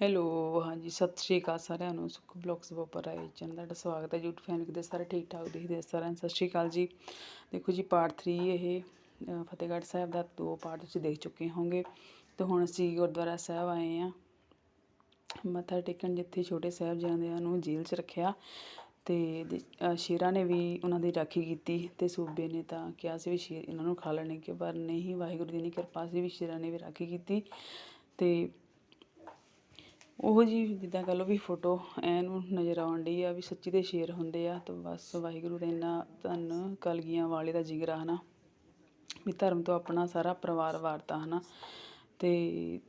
Hello ਹਾਂਜੀ, ਸਤਿ ਸ਼੍ਰੀ ਅਕਾਲ ਸਾਰਿਆਂ ਨੂੰ। ਸੁਖ ਬਲੌਗਸ ਬੋਪਰ ਆਏ ਚੈਨਲ ਤੁਹਾਡਾ ਸਵਾਗਤ ਹੈ ਯੂਟਿਊਬ ਫੈਮਿਲੀ ਦੇ ਸਾਰੇ ਠੀਕ ਠਾਕ ਦੇਖਦੇ ਸਾਰਿਆਂ ਨੂੰ। ਸਤਿ ਸ਼੍ਰੀ ਅਕਾਲ ਜੀ। ਦੇਖੋ ਜੀ ਪਾਰਟ 3 ਇਹ ਫਤਿਹਗੜ੍ਹ ਸਾਹਿਬ ਦਾ ਦੋ ਪਾਰਟ ਤੁਸੀਂ ਦੇਖ ਚੁੱਕੇ ਹੋਵੋਗੇ। ਤੇ ਹੁਣ ਅਸੀਂ ਗੁਰਦੁਆਰਾ ਸਾਹਿਬ ਆਏ ਆ ਮੱਥਾ ਟੇਕਣ ਜਿੱਥੇ ਛੋਟੇ ਸਾਹਿਬਜ਼ਾਦਿਆਂ ਨੂੰ ਜੇਲ੍ਹ 'ਚ ਰੱਖਿਆ। ਤੇ ਸ਼ੇਰਾਂ ਨੇ ਵੀ ਉਹਨਾਂ ਦੀ ਰਾਖੀ ਕੀਤੀ ਤੇ ਸੂਬੇ ਨੇ ਤਾਂ ਕਿਹਾ ਸੀ ਵੀ ਸ਼ੇਰ ਇਹਨਾਂ ਨੂੰ ਖਾ ਲੈਣਗੇ। ਪਰ ਨਹੀਂ, ਵਾਹਿਗੁਰੂ ਦੀ ਨਹੀਂ ਕਿਰਪਾ ਸੀ ਵੀ ਸ਼ੇਰਾਂ ਨੇ ਵੀ ਰਾਖੀ ਕੀਤੀ। ਤੇ ਉਹ ਜੀ ਜਿੱਦਾਂ ਕਹ ਲਓ ਵੀ ਫੋਟੋ ਐਨ ਨਜ਼ਰ ਆਉਣ ਡਈ ਆ ਵੀ ਸੱਚੀ ਦੇ ਸ਼ੇਰ ਹੁੰਦੇ ਆ ਤਾਂ ਬਸ ਵਾਹਿਗੁਰੂ ਦਾ ਇੰਨਾ ਧੰਨ ਕਲਗੀਆਂ ਵਾਲੇ ਦਾ ਜਿਗਰਾ ਹਨਾ? ਵੀ ਧਰਮ ਤੋਂ ਆਪਣਾ ਸਾਰਾ ਪਰਿਵਾਰ ਵਾਰਤਾ, ਹਨਾ? ਤੇ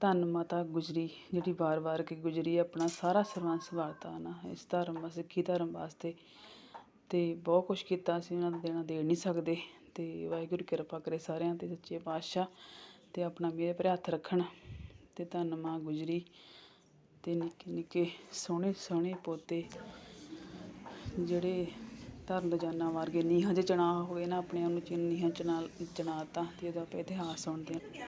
ਧੰਨ ਮਾਤਾ ਗੁਜਰੀ ਜਿਹੜੀ ਵਾਰ-ਵਾਰ ਕੇ ਗੁਜਰੀ ਆਪਣਾ ਸਾਰਾ ਸਰਵੰਸ ਵਾਰਤਾ, ਹਨਾ? ਇਸ ਧਰਮ ਸਿੱਖੀ ਧਰਮ ਵਾਸਤੇ। ਤੇ ਬਹੁਤ ਕੁਛ ਕੀਤਾ ਸੀ ਉਹਨਾਂ ਦਾ ਦੇਣਾ ਦੇ ਨਹੀਂ ਸਕਦੇ। ਤੇ ਵਾਹਿਗੁਰੂ ਕਿਰਪਾ ਕਰੇ ਸਾਰਿਆਂ ਤੇ ਸੱਚੇ ਪਾਤਸ਼ਾਹ ਤੇ ਆਪਣਾ ਮੇਰੇ ਪਰ ਹੱਥ ਰੱਖਣ। ਅਤੇ ਧੰਨ ਮਾਂ ਗੁਜਰੀ ਅਤੇ ਨਿੱਕੇ ਨਿੱਕੇ ਸੋਹਣੇ ਸੋਹਣੇ ਪੋਤੇ ਜਿਹੜੇ ਧਰਨ ਰੋਜ਼ਾਨਾ ਵਰਗੇ ਨੀਹਾਂ 'ਚ ਚਣਾ ਹੋਏ ਨਾ, ਆਪਣੇ ਆਪ ਨੂੰ ਚਿੰਨ ਨੀਹਾਂ ਚਣਾ ਚਣਾਤਾ ਤੇ ਉਹਦਾ ਆਪਾਂ ਇਤਿਹਾਸ ਸੁਣਦੇ ਹਾਂ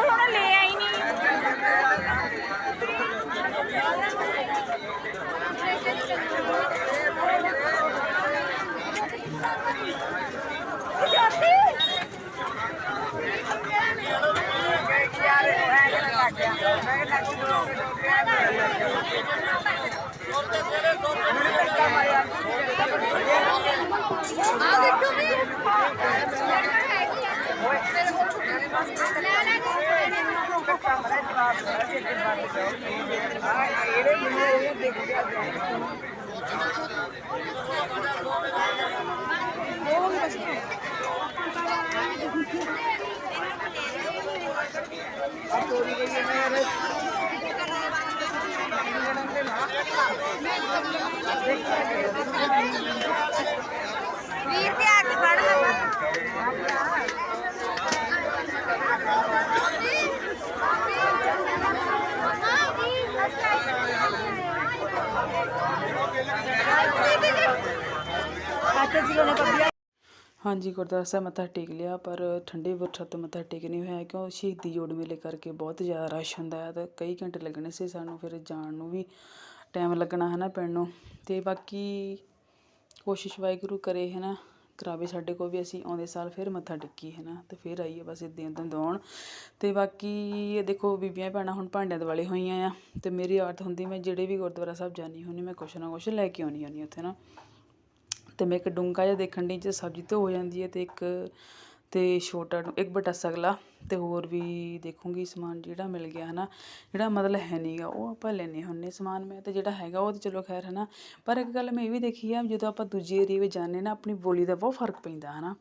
ਹੁਣ ਲੈ ਆਈ ਨਹੀਂ ਆ ਦੇਖੋ ਵੀ। ਲੈ ਲੈ। ਵੀਰ ਹਾਂਜੀ ਗੁਰਦੁਆਰਾ ਸਾਹਿਬ, ਮੱਥਾ ਟੇਕ ਲਿਆ, ਪਰ ਠੰਡੇ ਬੁਰਛਾ ਤੋਂ ਮੱਥਾ ਟੇਕ ਨਹੀਂ ਹੋਇਆ, ਕਿਉਂ? ਸ਼ਹੀਦੀ ਜੋੜ ਮੇਲੇ ਕਰਕੇ ਬਹੁਤ ਜ਼ਿਆਦਾ ਰਸ਼ ਹੁੰਦਾ ਹੈ ਤੇ ਕਈ ਘੰਟੇ ਲੱਗਣੇ ਸੀ ਸਾਨੂੰ, ਫਿਰ ਜਾਣ ਨੂੰ ਵੀ ਟਾਈਮ ਲੱਗਣਾ ਹੈ ਨਾ ਪਿੰਡ ਨੂੰ। ਤੇ ਬਾਕੀ ਕੋਸ਼ਿਸ਼ ਵਾਹਿਗੁਰੂ ਕਰੇ ਹੈ ਨਾ ਕਰਾਵੇ ਸਾਡੇ ਕੋਲ ਵੀ, ਅਸੀਂ ਆਉਂਦੇ ਸਾਲ ਫਿਰ ਮੱਥਾ ਟੇਕੀ ਹੈ ਨਾ ਤੇ ਫਿਰ ਆਈਏ ਬਸ ਇਦਾਂ ਇਦਾਂ ਦਵਾਉਣ ਤੇ ਬਾਕੀ ਦੇਖੋ, ਬੀਬੀਆਂ ਭੈਣਾਂ ਹੁਣ ਭਾਂਡਿਆਂ ਦੇ ਵਾਲੇ ਹੋਈਆਂ ਆ, ਤੇ ਮੇਰੀ ਆਦਤ ਹੁੰਦੀ, ਮੈਂ ਜਿਹੜੇ ਵੀ ਗੁਰਦੁਆਰਾ ਸਾਹਿਬ ਜਾਣੀ ਹੁੰਦੀ, ਮੈਂ ਕੁਛ ਨਾ ਕੁਛ ਲੈ ਕੇ ਆਉਣੀ ਹੁੰਦੀ ਉੱਥੇ ਨਾ ਤੇ ਮੈਂ ਇੱਕ ਡੂੰਗਾ ਜਿਹਾ ਦੇਖਣ ਦੀ ਜੇ ਸਬਜ਼ੀ ਧੋ ਹੋ ਜਾਂਦੀ ਹੈ ਤੇ ਇੱਕ, ਤੇ ਛੋਟਾ ਇੱਕ ਵੱਡਾ ਸਗਲਾ ਤੇ ਹੋਰ ਵੀ ਦੇਖੂੰਗੀ ਸਮਾਨ ਜਿਹੜਾ ਮਿਲ ਗਿਆ, ਹਨਾ? ਜਿਹੜਾ ਮਤਲਬ ਹੈ ਨਹੀਂਗਾ ਉਹ ਆਪਾਂ ਲੈਣੇ ਹੁੰਨੇ ਸਮਾਨ, ਮੈਂ ਤੇ ਜਿਹੜਾ ਹੈਗਾ ਉਹ ਤੇ ਚਲੋ ਖੈਰ, ਹਨਾ? ਪਰ ਇੱਕ ਗੱਲ ਮੈਂ ਇਹ ਵੀ ਦੇਖੀ ਆ, ਜਦੋਂ ਆਪਾਂ ਦੂਜੇ ਏਰੀਏ ਵਿੱਚ ਜਾਂਦੇ ਨਾ, ਆਪਣੀ ਬੋਲੀ ਦਾ ਬਹੁਤ ਫ਼ਰਕ ਪੈਂਦਾ, ਹਨਾ?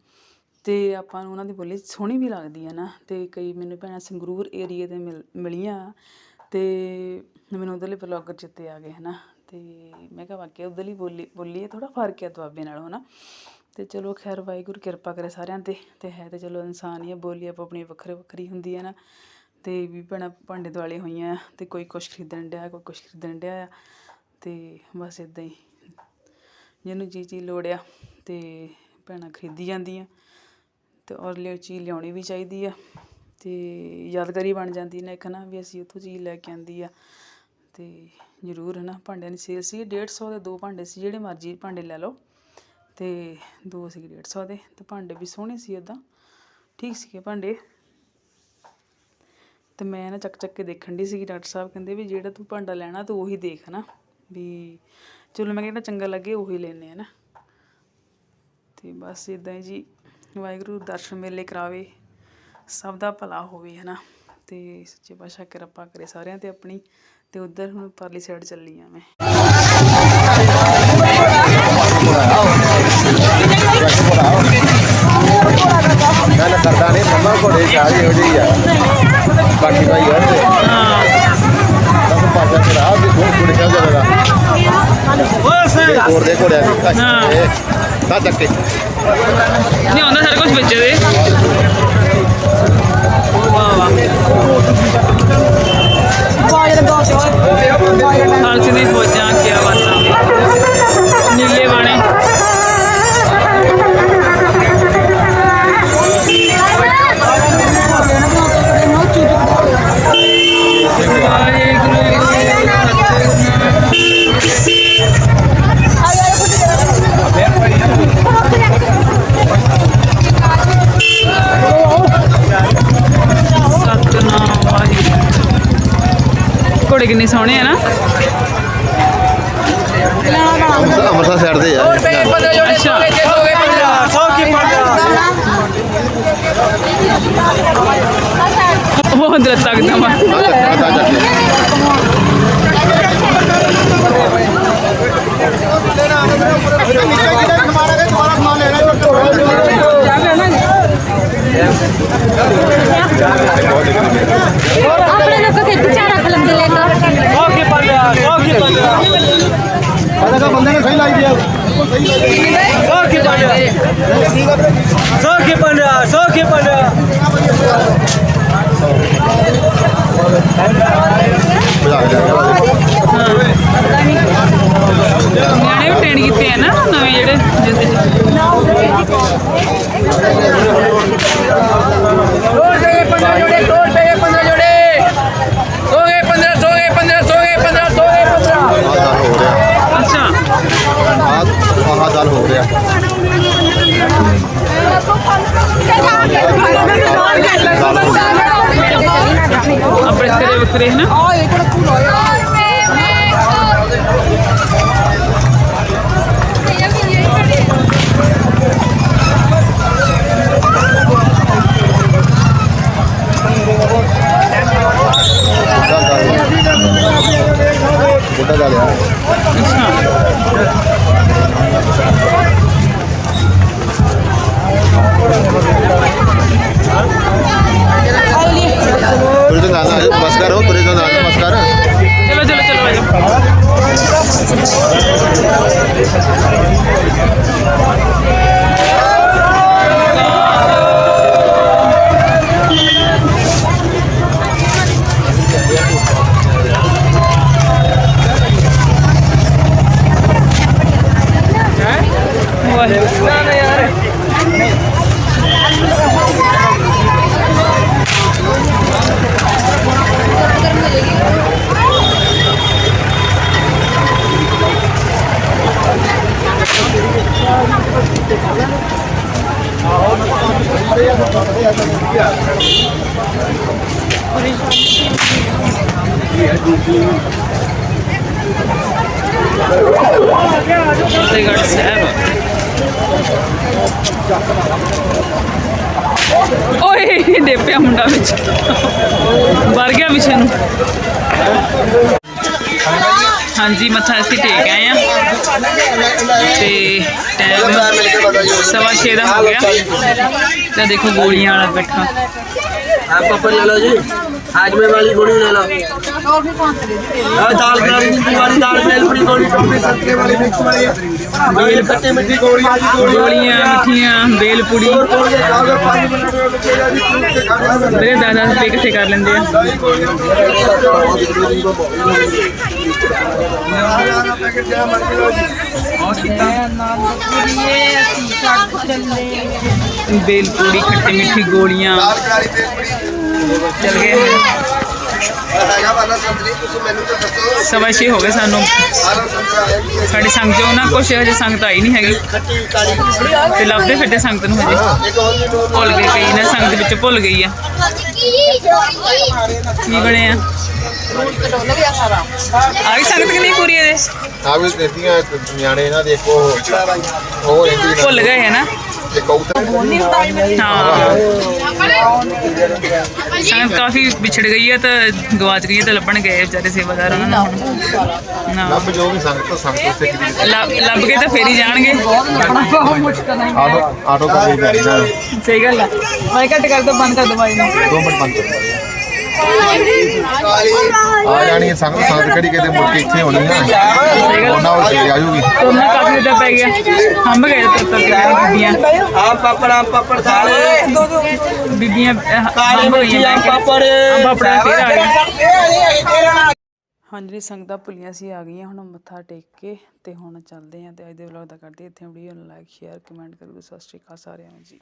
ਤੇ ਆਪਾਂ ਨੂੰ ਉਹਨਾਂ ਦੀ ਬੋਲੀ ਸੋਹਣੀ ਵੀ ਲੱਗਦੀ ਹੈ ਨਾ, ਤੇ ਕਈ ਮੈਨੂੰ ਭੈਣਾਂ ਸੰਗਰੂਰ ਏਰੀਏ ਦੇ ਮਿਲ, ਮਿਲੀਆਂ, ਤੇ ਮੈਨੂੰ ਉਹਦੇ ਲਈ ਬਲੌਗਰ ਜਿੱਤੇ ਆ ਗਏ, ਹਨਾ? ਤੇ ਮੈਂ ਕਿਹਾ ਵਾਕਿਆ ਉਧਰਲੀ ਬੋਲੀ ਬੋਲੀ ਥੋੜਾ ਫ਼ਰਕ ਹੈ ਦੁਆਬੇ ਨਾਲੋਂ, ਹਨਾ? ਤੇ ਚਲੋ ਖੈਰ, ਵਾਹਿਗੁਰੂ ਕਿਰਪਾ ਕਰੇ ਸਾਰਿਆਂ ਤੇ ਤੇ ਹੈ ਤੇ ਚਲੋ ਇਨਸਾਨ ਹੀ ਆ, ਬੋਲੀ ਆਪੋ ਆਪਣੀ ਵੱਖਰੇ ਵੱਖਰੀ ਹੁੰਦੀ ਹੈ ਨਾ ਤੇ ਵੀ ਭੈਣਾਂ ਭਾਂਡੇ ਦੁਆਲੇ ਹੋਈਆਂ ਆ ਤੇ ਕੋਈ ਕੁਛ ਖਰੀਦਣ ਡਿਆ, ਕੋਈ ਕੁਛ ਖਰੀਦਣ ਡਿਆ ਆ, ਤੇ ਬਸ ਇਦਾਂ ਹੀ। ਜਿਹਨੂੰ ਜੀ ਚੀਜ਼ ਲੋੜ ਆ, ਤੇ ਭੈਣਾਂ ਖਰੀਦੀ ਜਾਂਦੀਆਂ, ਤੇ ਔਰ ਲਿਓ ਚੀਜ਼ ਲਿਆਉਣੀ ਵੀ ਚਾਹੀਦੀ ਆ, ਤੇ ਯਾਦਗਾਰੀ ਬਣ ਜਾਂਦੀ ਨਾ ਇੱਕ ਨਾ ਵੀ ਅਸੀਂ ਉੱਥੋਂ ਚੀਜ਼ ਲੈ ਕੇ ਆਂਦੀ ਆ ਤੇ ਜ਼ਰੂਰ ਹੈ ਨਾ ਭਾਂਡਿਆਂ ਦੀ ਸੇਲ ਸੀ 150 ਦੇ ਦੋ ਭਾਂਡੇ ਸੀ, ਜਿਹੜੇ ਮਰਜ਼ੀ ਭਾਂਡੇ ਲੈ ਲਓ। ਤੇ ਦੋ ਸੀ 150 ਦੇ, ਤੇ ਭਾਂਡੇ ਵੀ ਸੋਹਣੇ ਸੀ ਉਦਾਂ ਠੀਕ ਸੀਗੇ ਭਾਂਡੇ। ਤੇ ਮੈਂ ਨਾ ਚੱਕ ਚੱਕ ਕੇ ਦੇਖਣ ਦੀ ਸੀ ਡਾਕਟਰ ਸਾਹਿਬ, ਕਹਿੰਦੇ ਵੀ ਜਿਹੜਾ ਤੂੰ ਭਾਂਡਾ ਲੈਣਾ, ਤੂੰ ਉਹੀ ਦੇਖ ਨਾ ਵੀ ਚਲੋ ਮੈਂ ਕਿਹਾ ਚੰਗਾ ਲੱਗੇ, ਉਹੀ ਲੈਨੇ ਆ ਨਾ। ਤੇ ਬਸ ਇਦਾਂ ਹੀ ਜੀ, ਵਾਹਿਗੁਰੂ ਦਰਸ਼ਨ ਮੇਲੇ ਕਰਾਵੇ, ਸਭ ਦਾ ਭਲਾ ਹੋਵੇ ਹਨਾ। ਤੇ ਸੱਚੇ ਪਾਤਸ਼ਾਹ ਕਿਰਪਾ ਕਰੇ ਸਾਰਿਆਂ ਤੇ ਆਪਣੀ। तो उधर हम परली साइड चल रही मैं। हाँ। ਅੰਮ੍ਰਿਤਸਰ ਸਾਈਡ ਦੇ ਆ। ਅੱਛਾ। ਉਹ ਅੰਦਰ ਤੱਕਦਾ ਵਾ ਆ ਤਾਂ ਚੱਕੇ ਆਪਣੇ ਲੋਕ ਕੇ। ਪਿੱਛੇ ਰੱਖ ਲੈਂਦੇ ਲੈ ਕੇ ਬੰਦੇ ਨੇ ਸਹੀ ਲਾਈ ਦਿਆ ਬੁਲਾ ਫਤਿਹਗੜ੍ਹ ਸਾਹਿਬ। ਓਏ ਡੇਪਿਆ ਮੁੰਡਾ ਵਿੱਚ। ਵਰ ਗਿਆ ਵਿਸ਼ੇ ਨੂੰ। ਹਾਂਜੀ, ਮੱਥਾ ਅਸੀਂ ਟੇਕ ਆਏ ਆ। ਤੇ ਟਾਈਮ ਸਵਾ 6 ਦਾ ਹੋ ਗਿਆ। ਤਾਂ ਦੇਖੋ ਗੋਲੀਆਂ ਵਾਲਾ ਬੈਠਾ। ਆਪ ਪਪੜ ਲੈ ਲਓ ਜੀ। जी हाजमे वाली गोली ले लो हाँ, दाल ग्राम की वाली दाल बेल पूरी गोली टोपी सत्ते वाली मिक्स वाली बेल खट्टी मिट्टी गोली वाली गोली ਗੋਲੀਆਂ ਮਿੱਠੀਆਂ ਬੇਲ ਪੁੜੀ गोली खाओगे पानी बना के बच्चे जी फ्रूट के खाने में ਮੇਰੇ ਦਾਦਾ ਰੁਪਏ ਇਕੱਠੇ ਕਰ ਲੈਂਦੇ ਆ पैकेट क्या मन किलो जी ਬੇਲ ਪੂੜੀ ਖੱਟੀ ਮਿੱਠੀ ਗੋਲੀਆਂ ਲਾਲ ਕਰਾਰੀ ਤੇ ਕੁੜੀ ਚਲ ਗਏ। ਸਵਾ ਹੋ ਗਏ ਸਾਨੂੰ। ਸਾਡੀ ਸੰਗਤ ਚੋਂ ਨਾ ਕੁਛ ਹਜੇ ਸੰਗਤ ਆਈ ਨਹੀਂ ਹੈਗੀ। ਤੇ ਲੱਭਦੇ ਫਿਰਦੇ ਸੰਗਤ ਨੂੰ ਹਜੇ। ਵੀ ਭੁੱਲ ਗਏ ਕਈ ਨਾ ਸੰਗਤ ਵਿੱਚ ਭੁੱਲ ਗਈ ਆ। ਕੀ ਬਣਿਆ? ਆ ਗਈ ਸੰਗਤ ਕਿ ਨਹੀਂ ਪੂਰੀ ਇਹਦੇ ਆ ਵੀ ਦਿੱਤੀਆਂ ਨਿਆਣੇ ਇਹਨਾਂ ਦੇ ਕੋ ਉਹ ਭੁੱਲ ਗਏ ਹੈ ਨਾ? ਹਾਂ। ਸੰਗਤ ਕਾਫੀ ਵਿਛੜ ਗਈ ਹੈ ਤਾਂ ਗਵਾਚ ਗਈ ਹੈ ਤਾਂ ਲੱਭਣ ਗਏ ਵਿਚਾਰੇ ਸੇਵਾਦਾਰ ਉਹਨਾਂ ਨੂੰ। ਨਾ। ਲੱਭ ਜੋ ਵੀ ਸੰਗਤ ਸੰਗਤ ਕਿਤੇ ਲੱਭ ਲੱਭ ਕੇ ਤਾਂ ਫੇਰ ਹੀ ਜਾਣਗੇ। ਆਟੋ ਆਟੋ ਪੈਣੀ ਨਾ ਸਹੀ ਗੱਲ ਆ ਮੈਂ ਘੱਟ ਕਰ ਦੋ ਬੰਦ ਕਰ ਦੋ ਬਾਈ ਨੂੰ। ਦੋ ਮਿੰਟ ਬੰਦ ਕਰੋ ਆ ਜਾਣੀ ਹੈ ਸੰਗਤ ਸੰਗਤ ਕਿਹੜੀ ਕਿਤੇ ਮੁੜ ਕੇ ਇੱਥੇ ਹੋਣੀ ਆ। ਉਹਨਾਂ ਵੱਲ ਚਲੀ ਆ ਜੂਗੀ ਤੁਰਨਾ ਕਾਫੀ ਉੱਤੇ ਪੈ ਗਿਆ। ਹੰਬ ਗਏ ਤੁਰ ਤੁਰ ਕੇ ਬੀਬੀਆਂ। ਆਮ ਪਾਪੜ ਆਮ ਪਾਪੜ ਸਾਲੇ। ਬੀਬੀਆਂ ਹੰਬ ਗਈਆਂ। ਪਾਪੜ। ਆਪਣਾ ਫੇਰ ਆ ਗਿਆ। ਹਾਂਜੀ ਸੰਗਤਾਂ ਭੁੱਲੀਆਂ ਸੀ ਆ ਗਈਆਂ ਹੁਣ ਮੱਥਾ ਟੇਕ ਕੇ ਤੇ ਹੁਣ ਚੱਲਦੇ ਆਂ ਤੇ ਅੱਜ ਦੇ ਵਲੌਗ ਦਾ ਕਰਦੇ ਇੱਥੇ। ਵੀਡੀਓ ਨੂੰ ਲਾਈਕ ਸ਼ੇਅਰ ਕਮੈਂਟ ਕਰੋ ਸਤਿ ਸ਼੍ਰੀ ਅਕਾਲ ਸਾਰਿਆਂ ਨੂੰ ਜੀ।